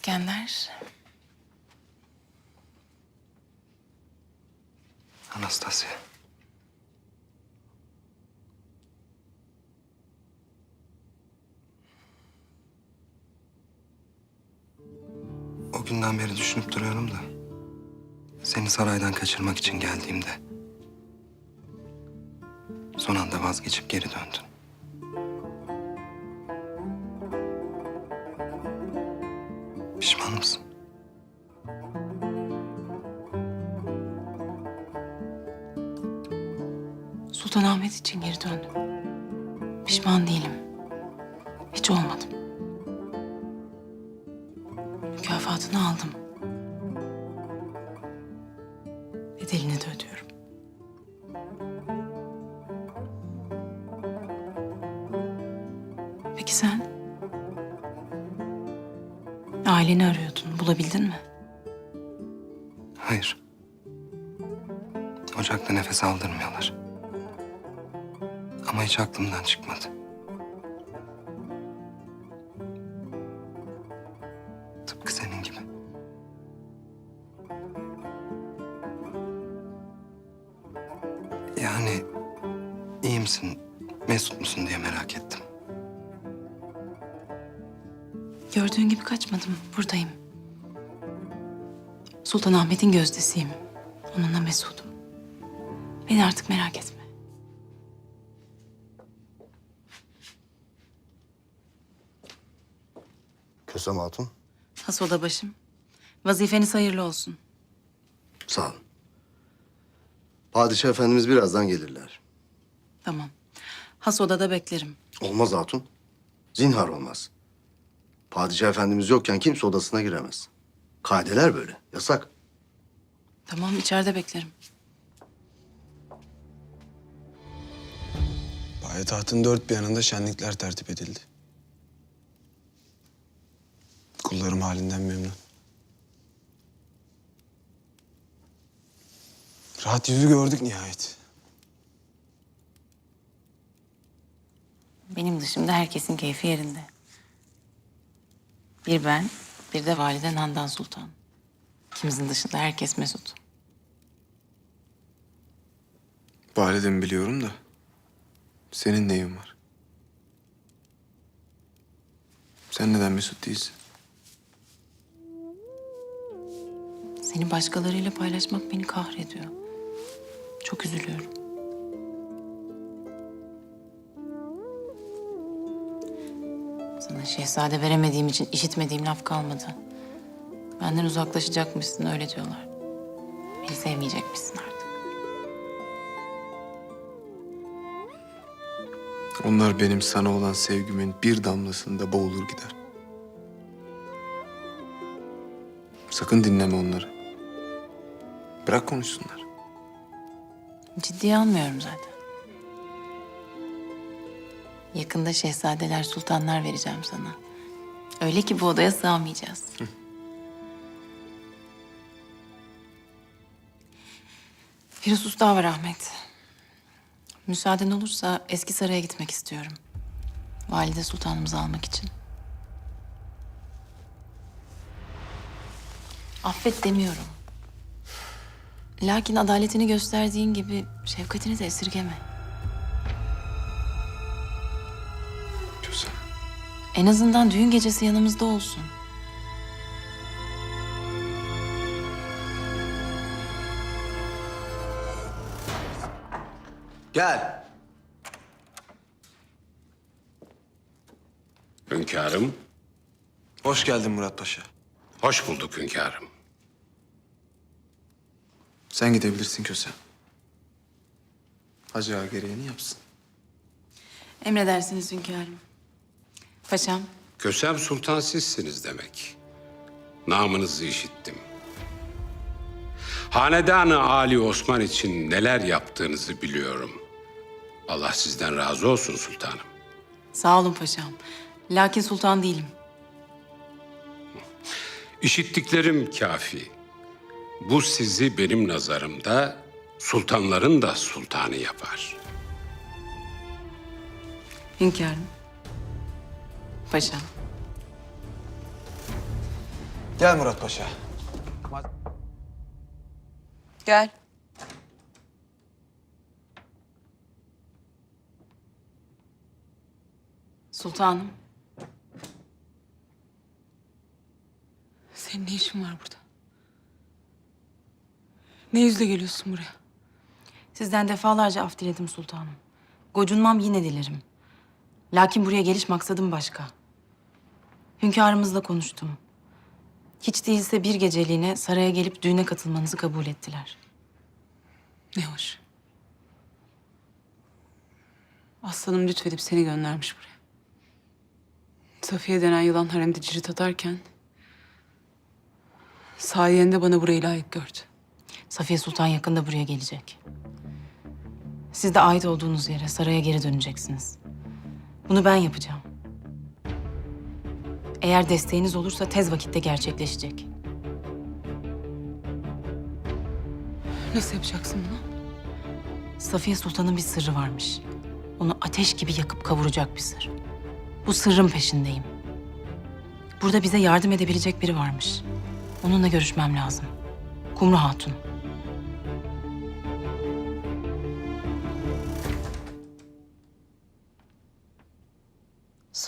İskender. Anastasya. O günden beri düşünüp duruyorum da... ...seni saraydan kaçırmak için geldiğimde... ...son anda vazgeçip geri döndün. Sultanahmet için geri döndüm. Pişman değilim. Hiç olmadım. Mükafatını aldım. Bedelini de ödüyorum. Peki sen? Aileni arıyordun. Bulabildin mi? Hayır. Ocakta nefes aldırmıyorlar. Hiç aklımdan çıkmadı. Tıpkı senin gibi. Yani iyi misin, mesut musun diye merak ettim. Gördüğün gibi kaçmadım. Buradayım. Sultanahmet'in gözdesiyim. Onunla mesudum. Beni artık merak etme. Kösem Hatun, Has oda başım. Vazifeniz hayırlı olsun. sağ olun. Padişah Efendimiz birazdan gelirler. Tamam. Has odada beklerim. Olmaz Hatun. Zinhar olmaz. Padişah Efendimiz yokken kimse odasına giremez. Kaideler böyle, yasak. Tamam içeride beklerim. Payitahtın dört bir yanında şenlikler tertip edildi. Kullarım halinden memnun. Rahat yüzü gördük nihayet. Benim dışımda herkesin keyfi yerinde. Bir ben, bir de valide Nandan Sultan. İkimizin dışında herkes mesut. Validemi biliyorum da senin neyin var? Sen neden mesut değilsin? Seni başkalarıyla paylaşmak beni kahrediyor. Çok üzülüyorum. Sana şehzade veremediğim için işitmediğim laf kalmadı. Benden uzaklaşacakmışsın öyle diyorlar. Beni sevmeyecekmişsin artık. Onlar benim sana olan sevgimin bir damlasında boğulur gider. Sakın dinleme onları. Bırak konuşsunlar. Ciddiye almıyorum zaten. Yakında şehzadeler, sultanlar vereceğim sana. Öyle ki bu odaya sığamayacağız. Bir husus daha var Ahmet. Müsaaden olursa eski saraya gitmek istiyorum. Valide sultanımızı almak için. Affet demiyorum. Lakin adaletini gösterdiğin gibi şefkatini de esirgeme. Güzel. En azından düğün gecesi yanımızda olsun. Gel. Hünkârım, Hoş geldin Murat Paşa. hoş bulduk hünkârım. Sen gidebilirsin Kösem. Hacı ağa gereğini yapsın. Emredersiniz hünkârım. Paşam, Kösem Sultan sizsiniz demek. Namınızı işittim. Hanedanı Ali Osman için neler yaptığınızı biliyorum. Allah sizden razı olsun sultanım. sağ olun paşam. Lakin sultan değilim. İşittiklerim kafi. Bu sizi benim nazarımda sultanların da sultanı yapar. Hünkârım. Paşam. Gel Murat Paşa. Gel. Sultanım. Senin ne işin var burada? Ne yüzle geliyorsun buraya? Sizden defalarca af diledim sultanım. Gocunmam yine dilerim. Lakin buraya geliş maksadım başka. Hünkârımızla konuştum. Hiç değilse bir geceliğine saraya gelip düğüne katılmanızı kabul ettiler. Ne hoş. Aslanım lütfedip seni göndermiş buraya. Safiye denen yılan haremde cirit atarken... ...sayende bana burayı layık gördü. Safiye Sultan yakında buraya gelecek. Siz de ait olduğunuz yere, saraya geri döneceksiniz. Bunu ben yapacağım. Eğer desteğiniz olursa tez vakitte gerçekleşecek. Nasıl yapacaksın bunu? Safiye Sultan'ın bir sırrı varmış. Onu ateş gibi yakıp kavuracak bir sır. Bu sırrın peşindeyim. Burada bize yardım edebilecek biri varmış. Onunla görüşmem lazım. Kumru Hatun.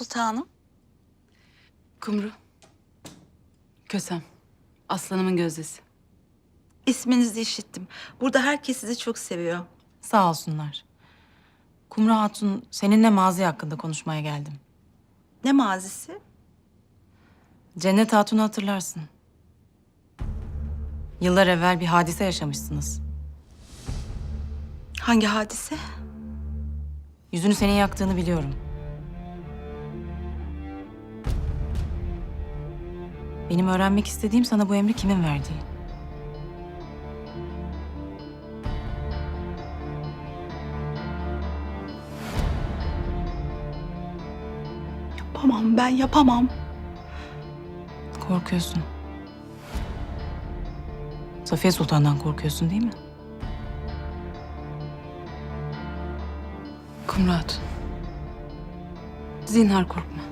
Sultanım. Kumru. Kösem. Aslanımın gözdesi. isminizi işittim. Burada herkes sizi çok seviyor. Sağ olsunlar. Kumru Hatun, seninle mazi hakkında konuşmaya geldim. Ne mazisi? Cennet Hatun'u hatırlarsın. Yıllar evvel bir hadise yaşamışsınız. Hangi hadise? Yüzünü senin yaktığını biliyorum. Benim öğrenmek istediğim sana bu emri kimin verdiği. Yapamam ben yapamam. Korkuyorsun. Safiye Sultan'dan korkuyorsun değil mi? Kumru Hatun. Zinhar korkma.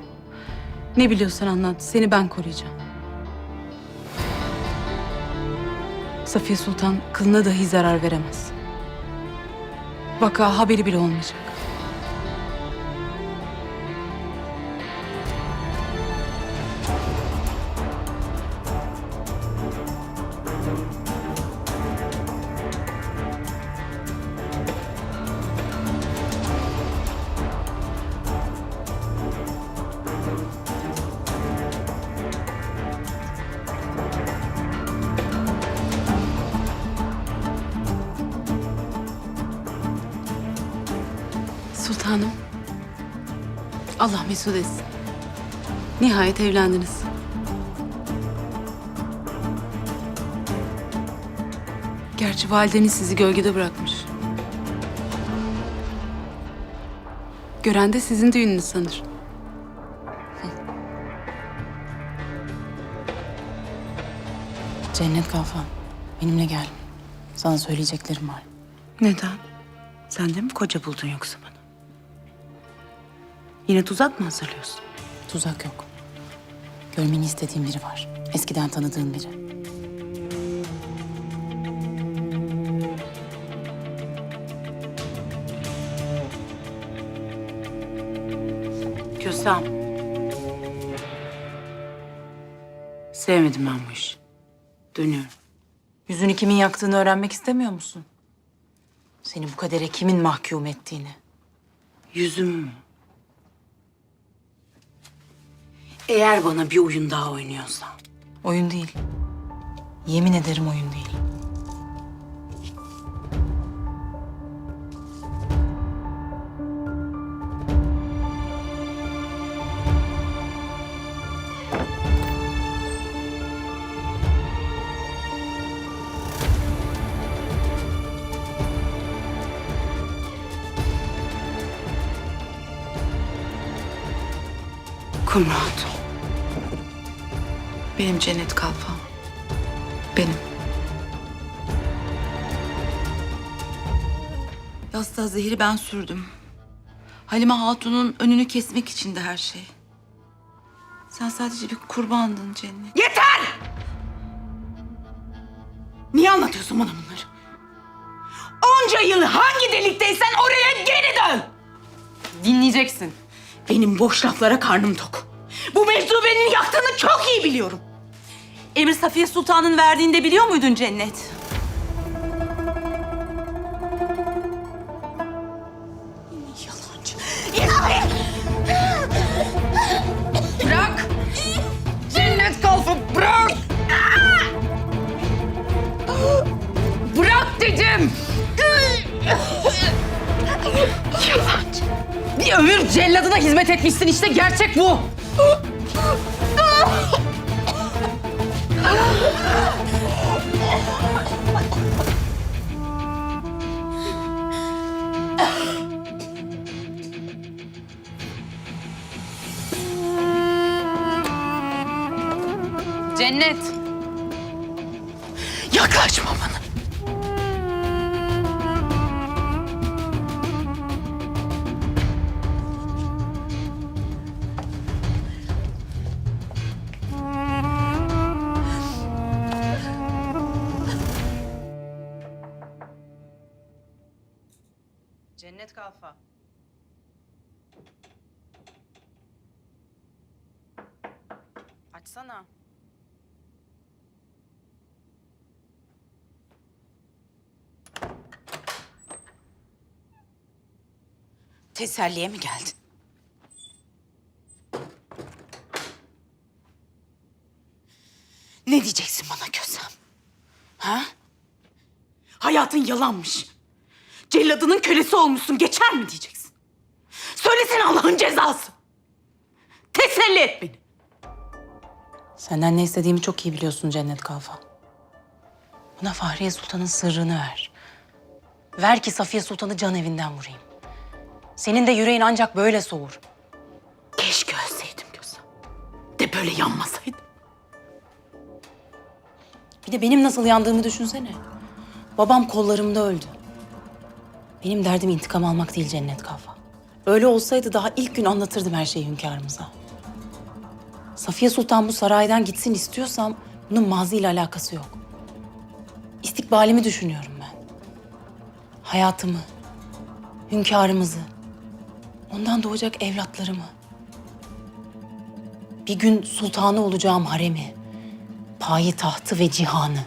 Ne biliyorsan anlat. Seni ben koruyacağım. Safiye Sultan kılına dahi zarar veremez. Vaka haberi bile olmayacak. Allah mesut etsin. Nihayet evlendiniz. Gerçi valideniz sizi gölgede bırakmış. Gören de sizin düğününüz sanır. Cennet Kalfan, benimle gel. Sana söyleyeceklerim var. Neden? Sen de mi koca buldun yoksa bana? Yine tuzak mı hazırlıyorsun? Tuzak yok. Görmeni istediğim biri var. Eskiden tanıdığım biri. Kösem. Sevmedim ben bu işi. Dönüyorum. Yüzünü kimin yaktığını öğrenmek istemiyor musun? Seni bu kadere kimin mahkum ettiğini. Yüzüm mü? Eğer bana bir oyun daha oynuyorsan... Oyun değil. Yemin ederim oyun değil. Kumru Hatun. Benim cennet kalfam. Benim. Yastığa zehri ben sürdüm. Halime Hatun'un önünü kesmek için de her şey. Sen sadece bir kurbandın cennet. Yeter! Niye anlatıyorsun bana bunları? Onca yıl hangi delikteysen oraya geri dön! Dinleyeceksin. Benim boş laflara karnım tok. Bu mevzu beni yaktığını çok iyi biliyorum. Emir Safiye Sultan'ın verdiğinde biliyor muydun Cennet? Yalancı. İlahi! Bırak! Cennet kalfa bırak! Bırak dedim! Yalancı. Bir ömür celladına hizmet etmişsin işte gerçek bu. Teselliye mi geldin? Ne diyeceksin bana Kösem? Ha? Hayatın yalanmış. Celladının kölesi olmuşsun. Geçer mi diyeceksin? Söylesene Allah'ın cezası. Teselli et beni. Senden ne istediğimi çok iyi biliyorsun Cennet Kalfa. Bana Fahriye Sultan'ın sırrını ver. Ver ki Safiye Sultan'ı can evinden vurayım. Senin de yüreğin ancak böyle soğur. Keşke ölseydim Kösem. De böyle yanmasaydım. Bir de benim nasıl yandığımı düşünsene. Babam kollarımda öldü. Benim derdim intikam almak değil Cennet Kalfa. Öyle olsaydı daha ilk gün anlatırdım her şeyi hünkârımıza. Safiye Sultan bu saraydan gitsin istiyorsam bunun maziyle alakası yok. İstikbalimi düşünüyorum ben. Hayatımı, hünkârımızı, ondan doğacak evlatlarımı. Bir gün sultanı olacağım haremi, payi tahtı ve cihanı.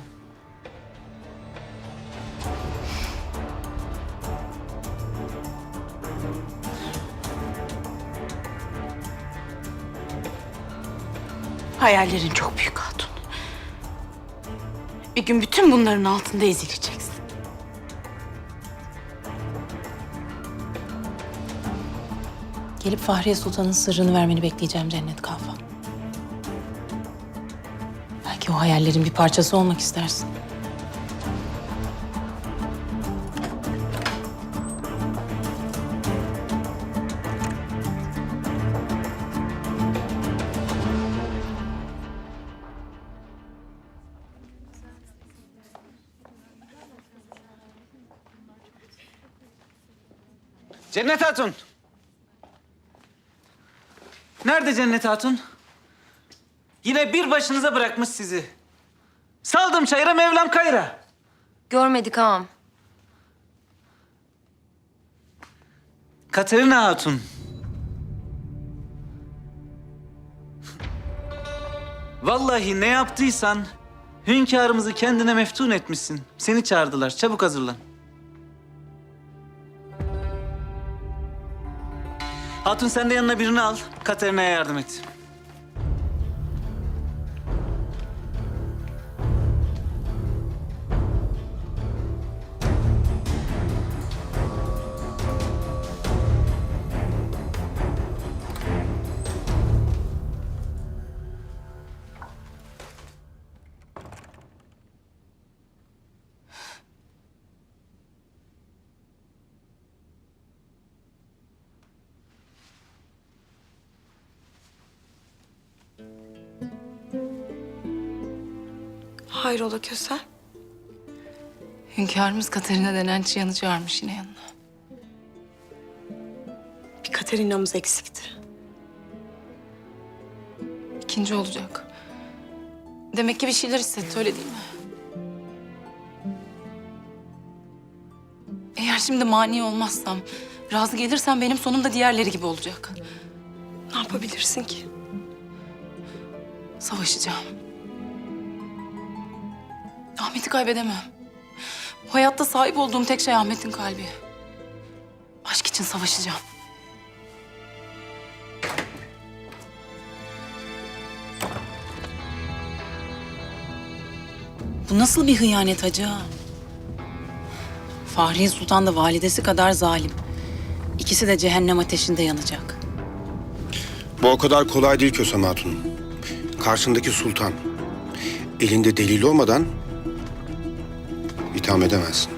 Hayallerin çok büyük hatun. Bir gün bütün bunların altında ezileceksin. Gelip Fahriye Sultan'ın sırrını vermeni bekleyeceğim Cennet Kalfa. Belki o hayallerin bir parçası olmak istersin. Cennet Hatun. Nerede Cennet Hatun? Yine bir başınıza bırakmış sizi. Saldım çayıra Mevlam kayra. Görmedik ağam. Katerina Hatun. Vallahi ne yaptıysan hünkârımızı kendine meftun etmişsin. Seni çağırdılar. Çabuk hazırlan. Hatun sen de yanına birini al. Katerina'ya yardım et. Hayrola Kösem? Hünkârımız Katerina denen çıyanı çağırmış yine yanına. Bir Katerina'mız eksikti. İkinci olacak. Demek ki bir şeyler hissetti öyle değil mi? Eğer şimdi mani olmazsam, razı gelirsem benim sonum da diğerleri gibi olacak. Ne yapabilirsin ki? Savaşacağım. Ahmet'i kaybedemem. Bu hayatta sahip olduğum tek şey Ahmet'in kalbi. Aşk için savaşacağım. Bu nasıl bir hıyanet hacı ağa? Fahriye Sultan da validesi kadar zalim. İkisi de cehennem ateşinde yanacak. Bu o kadar kolay değil Kösem Hatun. Karşındaki sultan. Elinde delil olmadan itham edemezsin.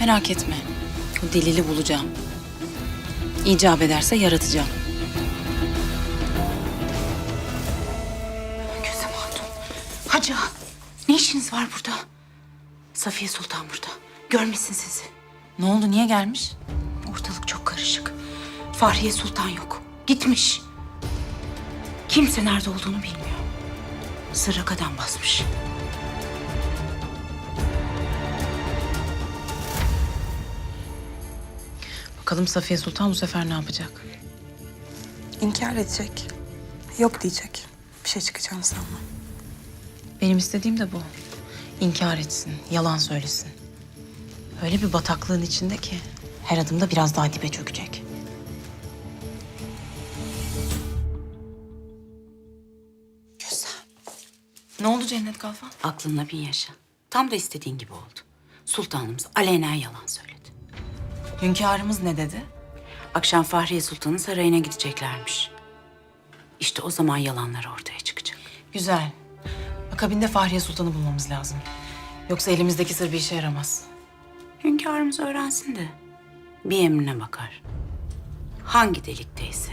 Merak etme. O delili bulacağım. İcap ederse yaratacağım. Gözüm Hatun. Hacı ağa, ne işiniz var burada? Safiye Sultan burada. Görmesin sizi. Ne oldu, niye gelmiş? Ortalık çok karışık. Fahriye Sultan yok. Gitmiş. Kimse nerede olduğunu bilmiyor. Sırra kadem basmış. Bakalım Safiye Sultan bu sefer ne yapacak? İnkar edecek. Yok diyecek. Bir şey çıkacağını sanmam. Benim istediğim de bu. İnkar etsin, yalan söylesin. Öyle bir bataklığın içinde ki her adımda biraz daha dibe çökecek. Cennet Kalfa? Aklınla bin yaşa. Tam da istediğin gibi oldu. Sultanımız alenen yalan söyledi. Hünkârımız ne dedi? Akşam Fahriye Sultan'ın sarayına gideceklermiş. İşte o zaman yalanlar ortaya çıkacak. Güzel. Akabinde Fahriye Sultan'ı bulmamız lazım. Yoksa elimizdeki sır bir işe yaramaz. Hünkârımız öğrensin de bir emrine bakar. Hangi delikteyse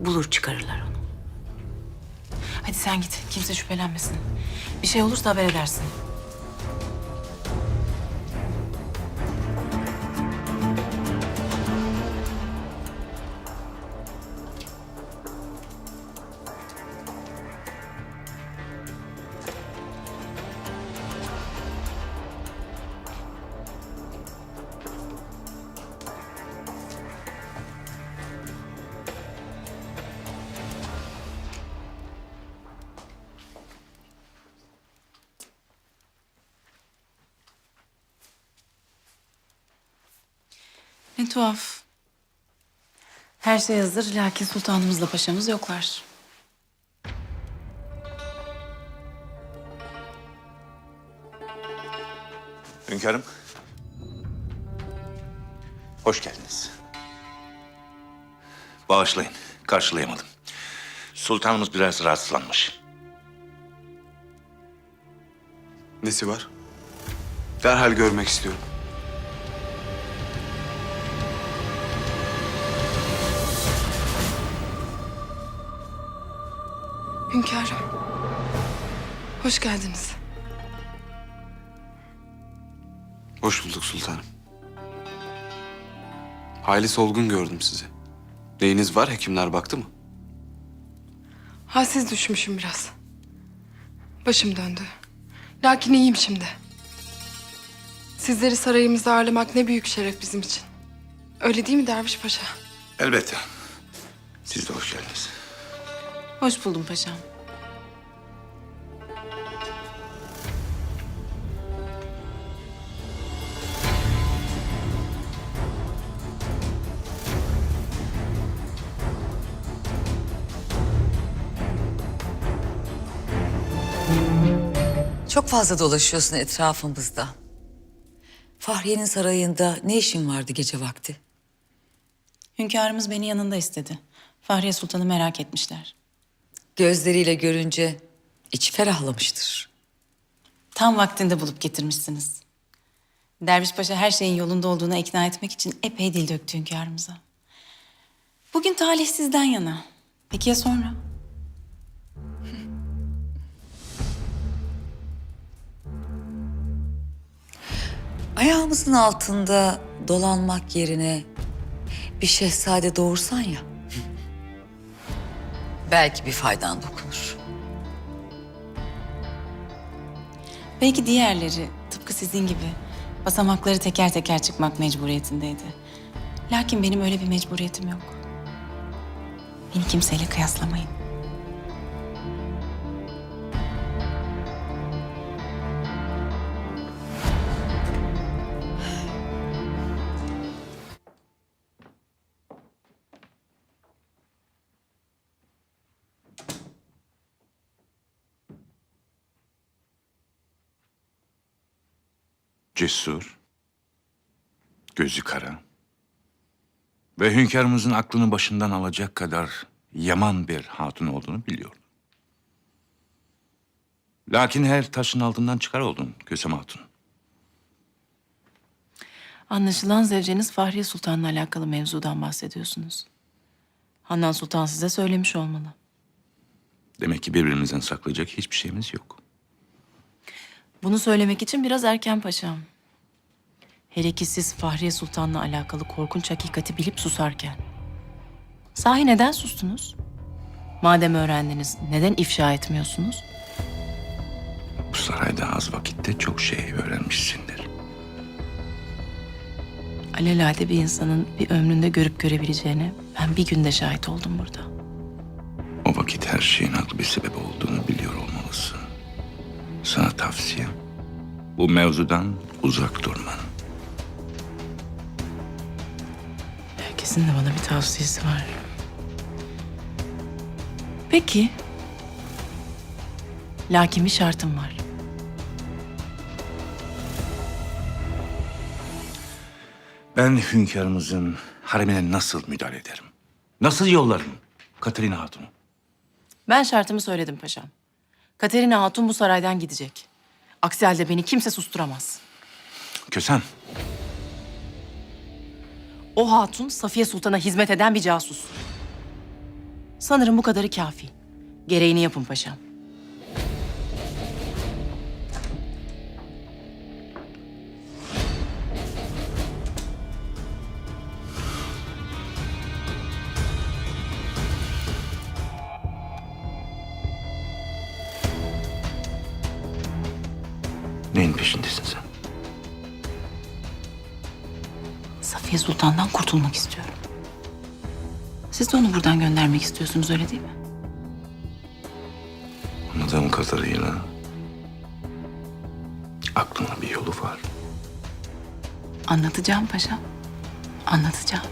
bulur çıkarırlar onu. Hadi sen git. Kimse şüphelenmesin. Bir şey olursa haber edersin. Ne tuhaf. Her şey hazır lakin sultanımızla paşamız yoklar. Hünkârım. Hoş geldiniz. Bağışlayın, karşılayamadım. Sultanımız biraz rahatsızlanmış. Nesi var? Derhal görmek istiyorum. Hoş geldiniz. Hoş bulduk sultanım. Hayli solgun gördüm sizi. Neyiniz var? Hekimler baktı mı? Halsiz düşmüşüm biraz. Başım döndü. Lakin iyiyim şimdi. Sizleri sarayımızda ağırlamak ne büyük şeref bizim için. Öyle değil mi Derviş Paşa? Elbette. Siz de hoş geldiniz. Hoş buldum paşam. Çok fazla dolaşıyorsun etrafımızda. Fahriye'nin sarayında ne işin vardı gece vakti? Hünkârımız beni yanında istedi. Fahriye Sultan'ı merak etmişler. Gözleriyle görünce içi ferahlamıştır. Tam vaktinde bulup getirmişsiniz. Derviş Paşa her şeyin yolunda olduğuna ikna etmek için epey dil döktü hünkârımıza. Bugün talih sizden yana. Peki ya sonra? Ayağımızın altında dolanmak yerine bir şehzade doğursan ya. Belki bir faydan dokunur. Belki diğerleri tıpkı sizin gibi basamakları teker teker çıkmak mecburiyetindeydi. Lakin benim öyle bir mecburiyetim yok. Beni kimseyle kıyaslamayın. Cesur, gözü kara ve hünkârımızın aklını başından alacak kadar yaman bir hatun olduğunu biliyordum. Lakin her taşın altından çıkar oldun Kösem Hatun. Anlaşılan zevceniz Fahriye Sultan'la alakalı mevzudan bahsediyorsunuz. Handan Sultan size söylemiş olmalı. Demek ki birbirimizden saklayacak hiçbir şeyimiz yok. Bunu söylemek için biraz erken paşam. Hele ki siz Fahriye Sultan'la alakalı korkunç hakikati bilip susarken. Sahi neden sustunuz? Madem öğrendiniz, neden ifşa etmiyorsunuz? Bu sarayda az vakitte çok şey öğrenmişsindir. Alelade bir insanın bir ömründe görüp görebileceğine ben bir günde şahit oldum burada. O vakit her şeyin haklı bir sebep olduğunu biliyor olmalısın. Sana tavsiyem bu mevzudan uzak durman. Herkesin de bana bir tavsiyesi var. Peki. Lakin bir şartım var. Ben hünkârımızın haremine nasıl müdahale ederim? Nasıl yollarım Katerina Hatun'u? Ben şartımı söyledim paşam. Katerina Hatun bu saraydan gidecek. Aksi halde beni kimse susturamaz. Kösem, O hatun Safiye Sultan'a hizmet eden bir casus. Sanırım bu kadarı kafi. Gereğini yapın paşam. Peşindesin sen? Safiye Sultan'dan kurtulmak istiyorum. Siz de onu buradan göndermek istiyorsunuz öyle değil mi? Anladığım kadarıyla aklına bir yolu var. Anlatacağım paşam. Anlatacağım.